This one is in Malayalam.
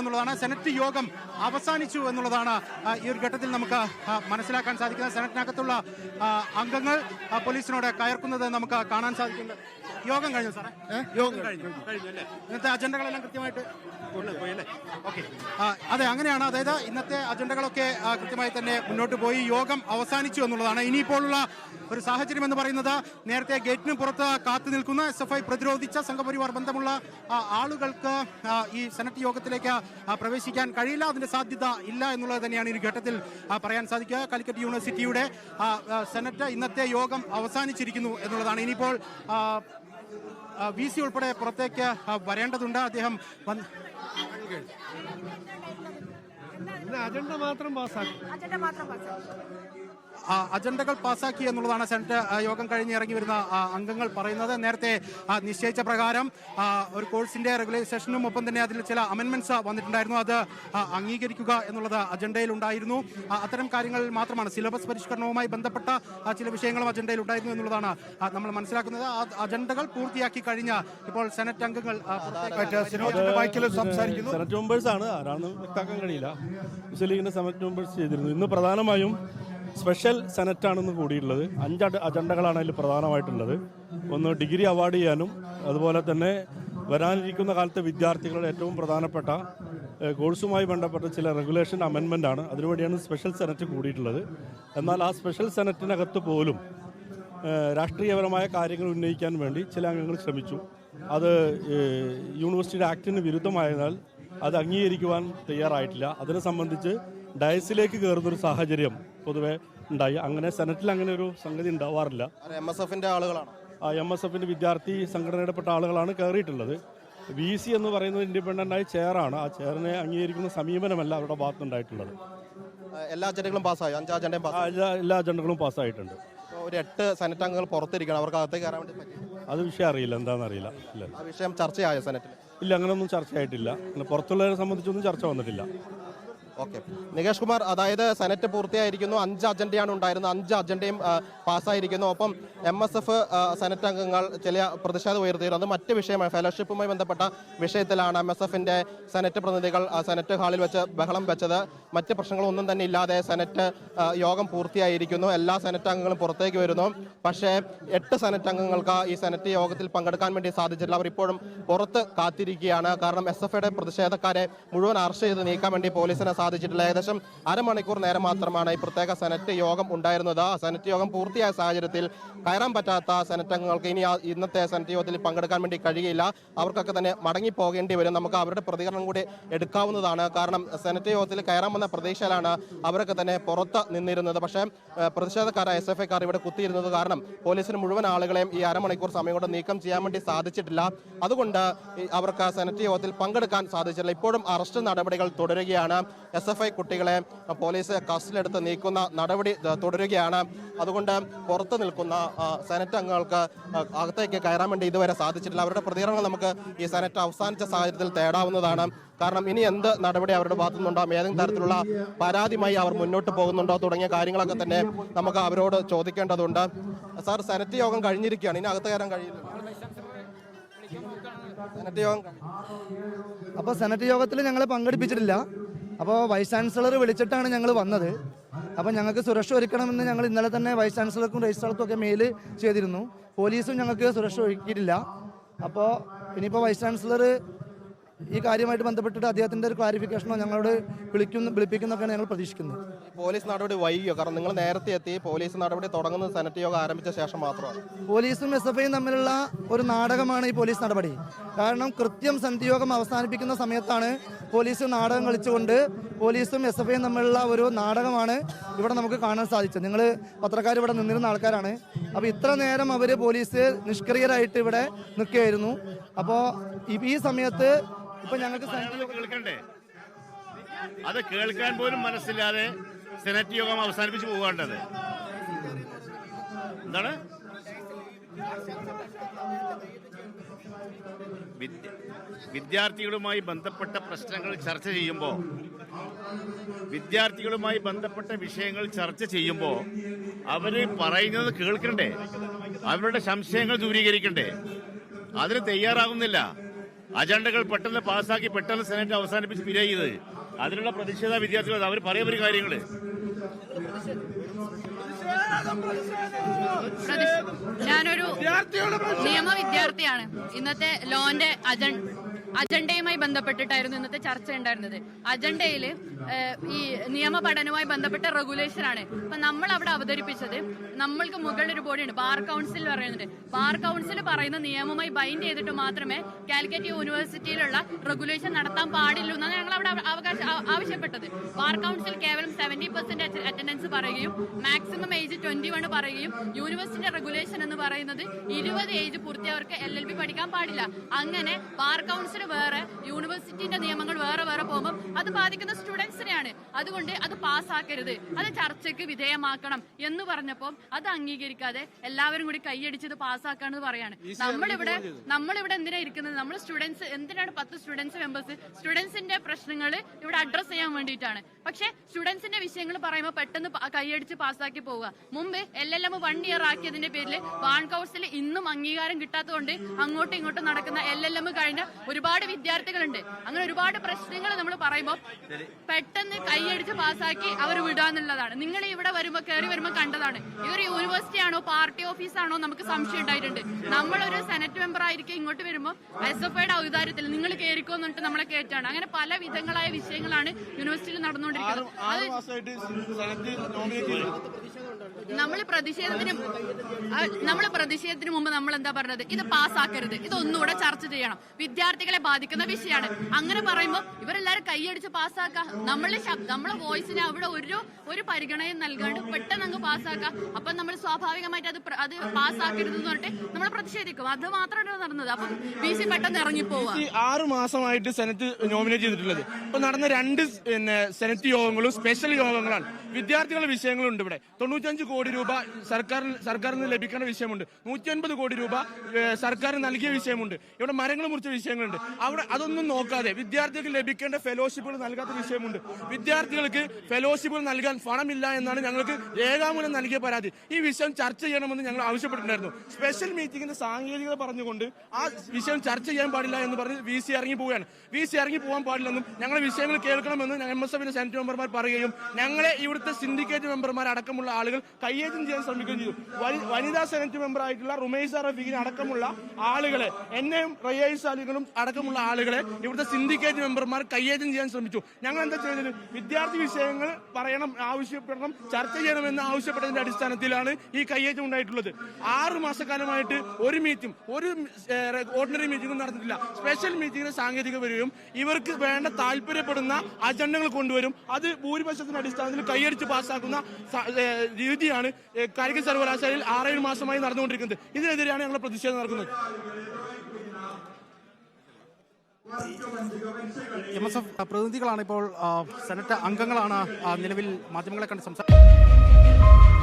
എന്നുള്ളതാണ്. സെനറ്റ് യോഗം അവസാനിച്ചു എന്നുള്ളതാണ് ഈ ഒരു ഘട്ടത്തിൽ നമുക്ക് മനസ്സിലാക്കാൻ സാധിക്കുന്നത്. സെനറ്റിനകത്തുള്ള അംഗങ്ങൾ പോലീസിനോട് കയർക്കുന്നത് നമുക്ക് കാണാൻ സാധിക്കുന്നുണ്ട് യോഗം കഴിഞ്ഞു സാറേ? യോഗം കഴിഞ്ഞു കഴിഞ്ഞു. അല്ലേ? ഇന്നത്തെ അജണ്ടകളെല്ലാം കൃത്യമായിട്ട് ഓക്കെ. അതെ അങ്ങനെയാണ്. അതായത് ഇന്നത്തെ അജണ്ടകളൊക്കെ കൃത്യമായി തന്നെ മുന്നോട്ട് പോയി. യോഗം അവസാനിച്ചു എന്നുള്ളതാണ്. ഇനിയിപ്പോഴുള്ള ഒരു സാഹചര്യം എന്ന് പറയുന്നത് നേരത്തെ ഗേറ്റിന് പുറത്ത് കാത്തു നിൽക്കുന്ന എസ് എഫ് ഐ പ്രതിരോധിച്ച സംഘപരിവാർ ബന്ധമുള്ള ആളുകൾക്ക് ഈ സെനറ്റ് യോഗത്തിലേക്ക് പ്രവേശിക്കാൻ കഴിയില്ല അതിന്റെ സാധ്യത ഇല്ല എന്നുള്ളത് തന്നെയാണ് ഈ ഘട്ടത്തിൽ പറയാൻ സാധിക്കുക. കാലിക്കറ്റ് യൂണിവേഴ്സിറ്റിയുടെ സെനറ്റ് ഇന്നത്തെ യോഗം അവസാനിച്ചിരിക്കുന്നു എന്നുള്ളതാണ്. ഇനിയിപ്പോൾ വി സി ഉൾപ്പെടെ പുറത്തേക്ക് വരേണ്ടതുണ്ട്. അദ്ദേഹം അജണ്ട മാത്രം പാസ്സാക്കി അജണ്ട മാത്രം പാസ്സാക്കി അജണ്ടകൾ പാസാക്കി എന്നുള്ളതാണ് സെനറ്റ് യോഗം കഴിഞ്ഞ് ഇറങ്ങി വരുന്ന അംഗങ്ങൾ പറയുന്നത് നേരത്തെ നിശ്ചയിച്ച പ്രകാരം ഒരു കോഴ്സിന്റെ റെഗുലേഷനും ഒപ്പം തന്നെ അതിൽ ചില അമെന്റ്മെന്റ്സ് വന്നിട്ടുണ്ടായിരുന്നു അത് അംഗീകരിക്കുക എന്നുള്ളത് അജണ്ടയിൽ ഉണ്ടായിരുന്നു അത്തരം കാര്യങ്ങൾ മാത്രമാണ് സിലബസ് പരിഷ്കരണവുമായി ബന്ധപ്പെട്ട ചില വിഷയങ്ങളും അജണ്ടയിൽ ഉണ്ടായിരുന്നു എന്നുള്ളതാണ് നമ്മൾ മനസ്സിലാക്കുന്നത് ആ അജണ്ടകൾ പൂർത്തിയാക്കി കഴിഞ്ഞ ഇപ്പോൾ സെനറ്റ് അംഗങ്ങൾ സെനറ്റ് മെമ്പേഴ്സ് ആണ് ആരാണെന്ന് വ്യക്തമാക്കാൻ കഴിയില്ല മുസ്ലിം ലീഗിന്റെ സെനറ്റ് മെമ്പേഴ്സ് ചെയ്തിരുന്നു. ഇന്ന് പ്രധാനമായും സ്പെഷ്യൽ സെനറ്റാണെന്ന് കൂടിയിട്ടുള്ളത്. അഞ്ച് അജണ്ടകളാണ് അതിൽ പ്രധാനമായിട്ടുള്ളത്. ഒന്ന് ഡിഗ്രി അവാർഡ് ചെയ്യാനും അതുപോലെ തന്നെ വരാനിരിക്കുന്ന കാലത്തെ വിദ്യാർത്ഥികളുടെ ഏറ്റവും പ്രധാനപ്പെട്ട കോഴ്സുമായി ബന്ധപ്പെട്ട ചില റെഗുലേഷൻ അമെൻമെന്റ് ആണ്. അതിനുവേണ്ടിയാണ് സ്പെഷ്യൽ സെനറ്റ് കൂടിയിട്ടുള്ളത്. എന്നാൽ ആ സ്പെഷ്യൽ സെനറ്റിനകത്ത് പോലും രാഷ്ട്രീയപരമായ കാര്യങ്ങൾ ഉന്നയിക്കാൻ വേണ്ടി ചില അംഗങ്ങൾ ശ്രമിച്ചു. അത് യൂണിവേഴ്സിറ്റിയുടെ ആക്ടിന് വിരുദ്ധമായതിനാൽ അത് അംഗീകരിക്കുവാൻ തയ്യാറായിട്ടില്ല. അതിനെ സംബന്ധിച്ച് ഡയസിലേക്ക് കയറുന്നൊരു സാഹചര്യം പൊതുവെ ഉണ്ടായി. അങ്ങനെ സെനറ്റിൽ അങ്ങനെ ഒരു സംഗതി ഉണ്ടാവാറില്ല. എം എസ് എഫിന്റെ ആളുകളാണ്? ആ എം എസ് എഫിന്റെ വിദ്യാർത്ഥി സംഘടനയിൽപ്പെട്ട ആളുകളാണ് കയറിയിട്ടുള്ളത്. വി സി എന്ന് പറയുന്നത് ഇൻഡിപെൻഡന്റ് ആയ ചെയറാണ് ആ ചെയറിനെ അംഗീകരിക്കുന്ന സമീപനമല്ല അവരുടെ ഭാഗത്തുണ്ടായിട്ടുള്ളത്. എല്ലാ അജണ്ടകളും പാസ്സായി അഞ്ചാം അജണ്ടയും എല്ലാ അജണ്ടകളും പാസ്സായിട്ടുണ്ട് ഒരു എട്ട് സെനറ്റ് അംഗങ്ങൾ പുറത്തിരിക്കണം അവർക്ക് അകത്തേക്ക് കയറാൻ വേണ്ടി അത് വിഷയം അറിയില്ല. എന്താണെന്ന് അറിയില്ല. ആ വിഷയം ചർച്ചയായ സെനറ്റിൽ ഇല്ല അങ്ങനെയൊന്നും ചർച്ചയായിട്ടില്ല. പുറത്തുള്ളവരെ സംബന്ധിച്ചൊന്നും ചർച്ച വന്നിട്ടില്ല. ഓക്കെ. നികേഷ് കുമാർ അതായത് സെനറ്റ് പൂർത്തിയായിരിക്കുന്നു. അഞ്ച് അജണ്ടയാണ് ഉണ്ടായിരുന്നത്. അഞ്ച് അജണ്ടയും പാസ്സായിരിക്കുന്നു. ഒപ്പം എം എസ് എഫ് സെനറ്റ് അംഗങ്ങൾ ചില പ്രതിഷേധം ഉയർത്തിയിരുന്നു. മറ്റ് വിഷയമാണ് ഫെലോഷിപ്പുമായി ബന്ധപ്പെട്ട വിഷയത്തിലാണ് എം എസ് എഫിന്റെ സെനറ്റ് പ്രതിനിധികൾ സെനറ്റ് ഹാളിൽ വെച്ച് ബഹളം വെച്ചത്. മറ്റ് പ്രശ്നങ്ങളൊന്നും തന്നെ ഇല്ലാതെ സെനറ്റ് യോഗം പൂർത്തിയായിരിക്കുന്നു. എല്ലാ സെനറ്റ് അംഗങ്ങളും പുറത്തേക്ക് വരുന്നു. പക്ഷേ എട്ട് സെനറ്റ് അംഗങ്ങൾക്ക് ഈ സെനറ്റ് യോഗത്തിൽ പങ്കെടുക്കാൻ വേണ്ടി സാധിച്ചിട്ടില്ല. അവർ ഇപ്പോഴും പുറത്ത് കാത്തിരിക്കുകയാണ്. കാരണം എസ് എഫ് പ്രതിഷേധക്കാരെ മുഴുവൻ അറസ്റ്റ് ചെയ്ത് നീക്കാൻ വേണ്ടി പോലീസിന് സാധിച്ചിട്ടില്ല. ഏകദേശം അരമണിക്കൂർ നേരം മാത്രമാണ് ഈ പ്രത്യേക സെനറ്റ് യോഗം ഉണ്ടായിരുന്നത്. സെനറ്റ് യോഗം പൂർത്തിയായ സാഹചര്യത്തിൽ കയറാൻ പറ്റാത്ത സെനറ്റ് അംഗങ്ങൾക്ക് ഇനി ഇന്നത്തെ സെനറ്റ് യോഗത്തിൽ പങ്കെടുക്കാൻ വേണ്ടി കഴിയില്ല. അവർക്കൊക്കെ തന്നെ മടങ്ങി പോകേണ്ടി വരും. നമുക്ക് അവരുടെ പ്രതികരണം കൂടി എടുക്കാവുന്നതാണ്. കാരണം സെനറ്റ് യോഗത്തിൽ കയറാൻ വന്ന പ്രതീക്ഷയിലാണ് അവരൊക്കെ തന്നെ പുറത്ത് നിന്നിരുന്നത്. പക്ഷേ പ്രതിഷേധക്കാരായ എസ് എഫ് ഐക്കാർ ഇവിടെ കുത്തിയിരുന്നത് കാരണം പോലീസിന് മുഴുവൻ ആളുകളെയും ഈ അരമണിക്കൂർ സമയം കൊണ്ട് നീക്കം ചെയ്യാൻ വേണ്ടി സാധിച്ചിട്ടില്ല. അതുകൊണ്ട് അവർക്ക് സെനറ്റ് യോഗത്തിൽ പങ്കെടുക്കാൻ സാധിച്ചിട്ടില്ല ഇപ്പോഴും അറസ്റ്റ് നടപടികൾ തുടരുകയാണ്. എസ് എഫ് ഐ കുട്ടികളെ പോലീസ് കസ്റ്റഡിയിലെടുത്ത് നീക്കുന്ന നടപടി തുടരുകയാണ്. അതുകൊണ്ട് പുറത്ത് നിൽക്കുന്ന സെനറ്റ് അംഗങ്ങൾക്ക് അകത്തേക്ക് കയറാൻ വേണ്ടി ഇതുവരെ സാധിച്ചിട്ടില്ല. അവരുടെ പ്രതികരണങ്ങൾ നമുക്ക് ഈ സെനറ്റ് അവസാനിച്ച സാഹചര്യത്തിൽ തേടാവുന്നതാണ്. കാരണം ഇനി എന്ത് നടപടി അവരുടെ ഭാഗത്തു നിന്നുണ്ടാകും ഏതെങ്കിലും തരത്തിലുള്ള പരാതിയുമായി അവർ മുന്നോട്ട് പോകുന്നുണ്ടോ തുടങ്ങിയ കാര്യങ്ങളൊക്കെ തന്നെ നമുക്ക് അവരോട് ചോദിക്കേണ്ടതുണ്ട്. സാർ സെനറ്റ് യോഗം കഴിഞ്ഞിരിക്കുകയാണ്. ഇനി അകത്ത് കയറാൻ കഴിയില്ല. സെനറ്റ് യോഗം. അപ്പോൾ സെനറ്റ് യോഗത്തിൽ ഞങ്ങളെ പങ്കെടുപ്പിച്ചിട്ടില്ല. അപ്പോൾ വൈസ് ചാൻസലർ വിളിച്ചിട്ടാണ് ഞങ്ങൾ വന്നത്. അപ്പോൾ ഞങ്ങൾക്ക് സുരക്ഷ ഒരുക്കണമെന്ന് ഞങ്ങൾ ഇന്നലെ തന്നെ വൈസ് ചാൻസലർക്കും രജിസ്ട്രാർക്കും ഒക്കെ മെയിൽ ചെയ്തിരുന്നു. പോലീസും ഞങ്ങൾക്ക് സുരക്ഷ ഒരുക്കിയിട്ടില്ല. അപ്പോൾ ഇനിയിപ്പോൾ വൈസ് ചാൻസലർ ഈ കാര്യമായിട്ട് ബന്ധപ്പെട്ടിട്ട് അദ്ദേഹത്തിന്റെ ഒരു ക്ലാരിഫിക്കേഷനോ ഞങ്ങളോട് വിളിക്കുന്ന വിളിപ്പിക്കുന്നൊക്കെയാണ് ഞങ്ങൾ പ്രതീക്ഷിക്കുന്നത്. പോലീസ് നടപടി വൈകിയോ? കാരണം നിങ്ങൾ നേരത്തെ എത്തി പോലീസ് നടപടി തുടങ്ങുന്ന സെനറ്റ് യോഗം ആരംഭിച്ച ശേഷം മാത്രമാണ് പോലീസും എസ് എഫ് ഐയും തമ്മിലുള്ള ഒരു നാടകമാണ് ഈ പോലീസ് നടപടി. കാരണം കൃത്യം സന്ധി യോഗം അവസാനിപ്പിക്കുന്ന സമയത്താണ് പോലീസ് നാടകം കളിച്ചുകൊണ്ട് പോലീസും എസ് എഫ് ഐയും തമ്മിലുള്ള ഒരു നാടകമാണ് ഇവിടെ നമുക്ക് കാണാൻ സാധിച്ചത്. നിങ്ങൾ പത്രക്കാർ ഇവിടെ നിന്നിരുന്ന ആൾക്കാരാണ്. അപ്പോൾ ഇത്ര നേരം അവർ പോലീസ് നിഷ്ക്രിയരായിട്ട് ഇവിടെ നിൽക്കുകയായിരുന്നു. അപ്പോൾ ഈ സമയത്ത് ഇപ്പം ഞങ്ങൾക്ക് കേൾക്കണ്ടേ? അത് കേൾക്കാൻ പോലും മനസ്സില്ലാതെ സെനറ്റ് യോഗം അവസാനിപ്പിച്ചു പോകേണ്ടത് എന്താണ്? വിദ്യാർത്ഥികളുമായി ബന്ധപ്പെട്ട പ്രശ്നങ്ങൾ ചർച്ച ചെയ്യുമ്പോൾ വിദ്യാർത്ഥികളുമായി ബന്ധപ്പെട്ട വിഷയങ്ങൾ ചർച്ച ചെയ്യുമ്പോൾ അവർ പറയുന്നത് കേൾക്കണ്ടേ? അവരുടെ സംശയങ്ങൾ ദൂരീകരിക്കണ്ടേ? അതിന് തയ്യാറാകുന്നില്ല. അജണ്ടകൾ പെട്ടെന്ന് പാസ്സാക്കി പെട്ടെന്ന് സെനറ്റ് അവസാനിപ്പിച്ച് പിരിയത് അതിനുള്ള പ്രതിഷേധ വിദ്യാർത്ഥികൾ അവർ പറയാൻ ഒരു കാര്യങ്ങൾ ഞാനൊരു നിയമ വിദ്യാർത്ഥിയാണ്. ഇന്നത്തെ ലോന്റെ അജണ്ട അജണ്ടയുമായി ബന്ധപ്പെട്ടിട്ടായിരുന്നു ഇന്നത്തെ ചർച്ച ഉണ്ടായിരുന്നത്. അജണ്ടയിൽ ഈ നിയമ പഠനവുമായി ബന്ധപ്പെട്ട റെഗുലേഷൻ ആണ് അപ്പൊ നമ്മൾ അവിടെ അവതരിപ്പിച്ചത് നമ്മൾക്ക് മുകളിൽ ഒരു ബോഡിയുണ്ട് ബാർ കൗൺസിൽ പറയുന്നുണ്ട് ബാർ കൗൺസിൽ പറയുന്ന നിയമമായി ബൈൻഡ് ചെയ്തിട്ട് മാത്രമേ കാലിക്കറ്റ് യൂണിവേഴ്സിറ്റിയിലുള്ള റെഗുലേഷൻ നടത്താൻ പാടുള്ളൂ എന്നാണ് ഞങ്ങൾ അവിടെ അവകാശ ആവശ്യപ്പെട്ടത്. ബാർ കൗൺസിൽ കേവലം സെവന്റി പെർസെന്റ് അറ്റൻഡൻസ് പറയുകയും മാക്സിമം ഏജ് ട്വന്റി വൺ പറയുകയും യൂണിവേഴ്സിറ്റി റെഗുലേഷൻ എന്ന് പറയുന്നത് ഇരുപത് ഏജ് പൂർത്തിയവർക്ക് എൽ എൽ ബി പഠിക്കാൻ പാടില്ല. അങ്ങനെ ബാർ കൗൺസിൽ വേറെ യൂണിവേഴ്സിറ്റിന്റെ നിയമങ്ങൾ വേറെ വേറെ പോകുമ്പോൾ അത് ബാധിക്കുന്ന സ്റ്റുഡൻസിനെയാണ്. അതുകൊണ്ട് അത് പാസ്സാക്കരുത്. അത് ചർച്ചയ്ക്ക് വിധേയമാക്കണം എന്ന് പറഞ്ഞപ്പോൾ അത് അംഗീകരിക്കാതെ എല്ലാവരും കൂടി കൈയടിച്ചത് പാസ്സാക്കാണെന്ന് പറയാണ്. നമ്മളിവിടെ നമ്മളിവിടെ എന്തിനാ ഇരിക്കുന്നത്? നമ്മൾ സ്റ്റുഡൻസ് എന്തിനാണ് പത്ത് സ്റ്റുഡൻസ് മെമ്പേഴ്സ് സ്റ്റുഡൻസിന്റെ പ്രശ്നങ്ങൾ ഇവിടെ അഡ്രസ് ചെയ്യാൻ വേണ്ടിയിട്ടാണ്. പക്ഷേ സ്റ്റുഡൻസിന്റെ വിഷയങ്ങൾ പറയുമ്പോൾ പെട്ടെന്ന് കൈയടിച്ച് പാസ്സാക്കി പോവുക. മുമ്പ് L L M one year ആക്കിയതിന്റെ പേരിൽ വാൺ കൗൺസിൽ ഇന്നും അംഗീകാരം കിട്ടാത്തതുകൊണ്ട് അങ്ങോട്ടും ഇങ്ങോട്ടും നടക്കുന്ന എൽ എൽ എം കഴിഞ്ഞ ഒരുപാട് വിദ്യാർത്ഥികളുണ്ട്. അങ്ങനെ ഒരുപാട് പ്രശ്നങ്ങൾ നമ്മൾ പറയുമ്പോൾ പെട്ടെന്ന് കൈയടിച്ച് പാസ്സാക്കി അവർ വിടാന്നുള്ളതാണ് നിങ്ങൾ ഇവിടെ വരുമ്പോൾ കയറി വരുമ്പോൾ കണ്ടതാണ്. ഇതൊരു യൂണിവേഴ്സിറ്റി ആണോ പാർട്ടി ഓഫീസാണോ നമുക്ക് സംശയം ഉണ്ടായിട്ടുണ്ട്. നമ്മളൊരു സെനറ്റ് മെമ്പർ ആയിരിക്കും ഇങ്ങോട്ട് വരുമ്പോൾ എസ് എഫ് ഐയുടെ ഔദാര്യത്തിൽ നിങ്ങൾ കയറിക്കോ എന്നിട്ട് നമ്മളെ കയറ്റാണ് അങ്ങനെ പല വിധങ്ങളായ വിഷയങ്ങളാണ് യൂണിവേഴ്സിറ്റിയിൽ നടന്നുകൊണ്ടിരിക്കുന്നത്. നമ്മൾ പ്രതിഷേധത്തിന് നമ്മൾ പ്രതിഷേധത്തിന് മുമ്പ് നമ്മൾ എന്താ പറഞ്ഞത്? ഇത് പാസ്സാക്കരുത്. ഇത് ഒന്നുകൂടെ ചർച്ച ചെയ്യണം. വിദ്യാർത്ഥികളെ ബാധിക്കുന്ന വിഷയമാണ്. അങ്ങനെ പറയുമ്പോൾ ഇവരെല്ലാരും കൈയടിച്ച് പാസ്സാക്കാം. നമ്മളെ ശബ്ദം നമ്മളെ വോയിസിന് അവിടെ ഒരു ഒരു പരിഗണനയും നൽകാണ്ട് പെട്ടെന്ന് അങ്ങ് പാസ്സാക്കാം. അപ്പൊ നമ്മൾ സ്വാഭാവികമായിട്ട് അത് അത് പാസ്സാക്കരുത് എന്ന് പറഞ്ഞിട്ട് നമ്മൾ പ്രതിഷേധിക്കും. അത് മാത്രമാണ് നടന്നത്. അപ്പം ബി സി പെട്ടെന്ന് ഇറങ്ങിപ്പോവാ. ആറ് മാസമായിട്ട് സെനറ്റ് നോമിനേറ്റ് ചെയ്തിട്ടുള്ളത്. ഇപ്പൊ നടന്ന രണ്ട് സെനറ്റ് യോഗങ്ങളും സ്പെഷ്യൽ യോഗങ്ങളാണ്. വിദ്യാർത്ഥികളുടെ വിഷയങ്ങളുണ്ട് ഇവിടെ. തൊണ്ണൂറ്റഞ്ച് കോടി രൂപ സർക്കാരിന് സർക്കാരിൽ നിന്ന് ലഭിക്കേണ്ട വിഷയമുണ്ട്. നൂറ്റി കോടി രൂപ സർക്കാർ നൽകിയ വിഷയമുണ്ട്. ഇവിടെ മരങ്ങൾ മുറിച്ച വിഷയങ്ങളുണ്ട്. അവിടെ അതൊന്നും നോക്കാതെ വിദ്യാർത്ഥികൾക്ക് ലഭിക്കേണ്ട ഫെലോഷിപ്പുകൾ നൽകാത്ത വിഷയമുണ്ട്. വിദ്യാർത്ഥികൾക്ക് ഫെലോഷിപ്പുകൾ നൽകാൻ പണമില്ല എന്നാണ് ഞങ്ങൾക്ക് രേഖാമൂലം നൽകിയ പരാതി. ഈ വിഷയം ചർച്ച ചെയ്യണമെന്ന് ഞങ്ങൾ ആവശ്യപ്പെട്ടിട്ടുണ്ടായിരുന്നു. സ്പെഷ്യൽ മീറ്റിംഗിന്റെ സാങ്കേതികത പറഞ്ഞുകൊണ്ട് ആ വിഷയം ചർച്ച ചെയ്യാൻ പാടില്ല എന്ന് പറഞ്ഞ് വി സി ഇറങ്ങി പോവുകയാണ്. വി സി ഇറങ്ങി പോകാൻ പാടില്ലെന്നും ഞങ്ങളുടെ വിഷയങ്ങൾ കേൾക്കണമെന്ന് എം എസ് എഫിന്റെ സെനറ്റ് മെമ്പർമാർ പറയുകയും ഞങ്ങളെ ഇവിടുത്തെ സിൻഡിക്കേറ്റ് മെമ്പർമാർ അടക്കമുള്ള ആളുകൾ കയ്യേറ്റം ചെയ്യാൻ ശ്രമിക്കുകയും ചെയ്തു. വനി- വനിതാ സെനറ്റ് മെമ്പർ ആയിട്ടുള്ള റുമൈസ റഫീഖിനെ അടക്കമുള്ള ആളുകളെ എന്നെയും റയേസ് അലികളും അടക്കമുള്ള ആളുകളെ ഇവിടുത്തെ സിൻഡിക്കേറ്റ് മെമ്പർമാർ കയ്യേറ്റം ചെയ്യാൻ ശ്രമിച്ചു. ഞങ്ങൾ എന്താ ചെയ്തത്? വിദ്യാർത്ഥി വിഷയങ്ങൾ പറയണം ആവശ്യപ്പെടണം ചർച്ച ചെയ്യണമെന്ന് ആവശ്യപ്പെട്ടതിന്റെ അടിസ്ഥാനത്തിലാണ് ഈ കയ്യേറ്റം ഉണ്ടായിട്ടുള്ളത്. ആറ് മാസക്കാലമായിട്ട് ഒരു മീറ്റിംഗ് ഒരു ഓർഡിനറി മീറ്റിംഗും നടന്നിട്ടില്ല. സ്പെഷ്യൽ മീറ്റിംഗിന് സാങ്കേതിക വരികയും ഇവർക്ക് വേണ്ട താല്പര്യപ്പെടുന്ന അജണ്ടകൾ കൊണ്ടുവരും. അത് ഭൂരിപക്ഷത്തിന്റെ അടിസ്ഥാനത്തിൽ കൈയടിച്ച് പാസ്സാക്കുന്ന രീതിയാണ് കായിക സർവകലാശാലയിൽ ആറേഴ് മാസമായി നടന്നുകൊണ്ടിരിക്കുന്നത്. ഇതിനെതിരെയാണ് ഞങ്ങൾ പ്രതിഷേധം നടക്കുന്നത്. എം എസ് എഫ് പ്രതിനിധികളാണ് ഇപ്പോൾ സെനറ്റ് അംഗങ്ങളാണ് നിലവിൽ മാധ്യമങ്ങളെ കണ്ട് സംസാരിക്കുന്നത്.